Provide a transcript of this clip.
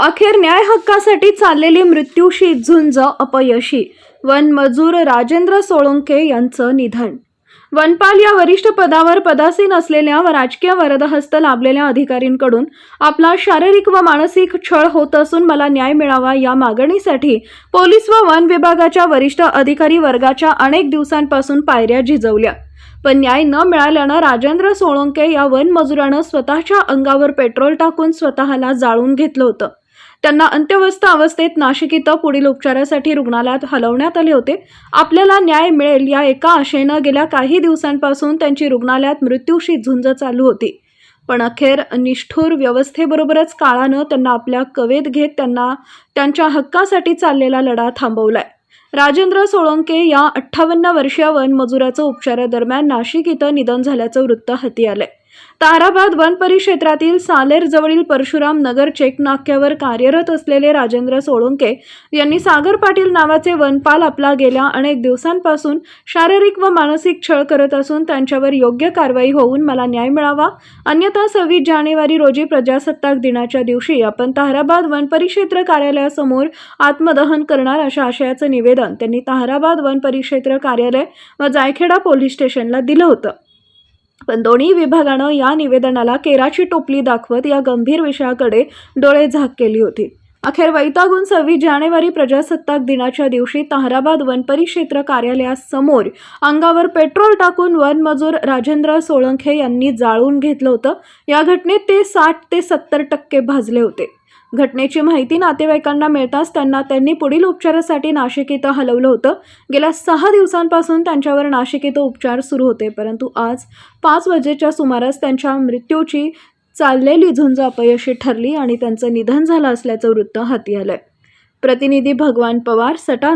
अखेर न्याय हक्कासाठी चाललेली मृत्यूशी झुंज अपयशी. वन मजूर राजेंद्र सोळंके यांचं निधन. वनपाल या वरिष्ठ पदावर पदासीन असलेल्या व राजकीय वरदहस्त लाभलेल्या अधिकारींकडून आपला शारीरिक व मानसिक छळ होत असून मला न्याय मिळावा या मागणीसाठी पोलीस व वन विभागाच्या वरिष्ठ अधिकारी वर्गाच्या अनेक दिवसांपासून पायऱ्या झिजवल्या. पण न्याय न मिळाल्यानं राजेंद्र सोळंके या वन मजुरानं स्वतःच्या अंगावर पेट्रोल टाकून स्वतःला जाळून घेतलं होतं. त्यांना अंत्यवस्थ अवस्थेत नाशिक इथं पुढील उपचारासाठी रुग्णालयात हलवण्यात आले होते. आपल्याला न्याय मिळेल या एका आशेनं गेल्या काही दिवसांपासून त्यांची रुग्णालयात मृत्यूशी झुंज चालू होती. पण अखेर निष्ठूर व्यवस्थेबरोबरच काळानं त्यांना आपल्या कवेत घेत त्यांना त्यांच्या हक्कासाठी चाललेला लढा थांबवलाय. राजेंद्र सोळंके या अठ्ठावन्न वर्षीय वनमजुराचं उपचारादरम्यान नाशिक इथं निधन झाल्याचं वृत्त हाती आलंय. ताराबाद वन परिक्षेत्रातील सालेर जवळील परशुराम नगर चेक नाक्यावर कार्यरत असलेले राजेंद्र सोळंके यांनी सागर पाटील नावाचे वनपाल आपला गेल्या अनेक दिवसांपासून शारीरिक व मानसिक छळ करत असून त्यांच्यावर योग्य कारवाई होऊन मला न्याय मिळावा. अन्यथा सव्वीस जानेवारी रोजी प्रजासत्ताक दिनाच्या दिवशी आपण ताराबाद वन परिक्षेत्र कार्यालयासमोर आत्मदहन करणार अशा आशयाचं निवेदन त्यांनी ताराबाद वन परिक्षेत्र कार्यालय व जायखेडा पोलीस स्टेशनला दिलं होतं. पण दोन्ही विभागानं या निवेदनाला केराची टोपली दाखवत या गंभीर विषयाकडे डोळे झाक केली होती. अखेर वैतागून सव्वीस जानेवारी प्रजासत्ताक दिनाच्या दिवशी ताहराबाद वन परिक्षेत्र कार्यालयासमोर अंगावर पेट्रोल टाकून वन मजूर राजेंद्र सोळंखे यांनी जाळून घेतलं होतं. या घटनेत ते साठ ते सत्तर टक्के भाजले होते. घटनेची माहिती नातेवाईकांना मिळताच त्यांना त्यांनी पुढील उपचारासाठी नाशिक इथं हलवलं होतं. गेल्या सहा दिवसांपासून त्यांच्यावर नाशिक इथं उपचार सुरू होते परंतु आज पाच वाजेच्या सुमारास त्यांच्या मृत्यूची चाललेली झुंज अपयशी ठरली आणि त्यांचं निधन झालं असल्याचं वृत्त हाती आलंय. प्रतिनिधी भगवान पवार सटा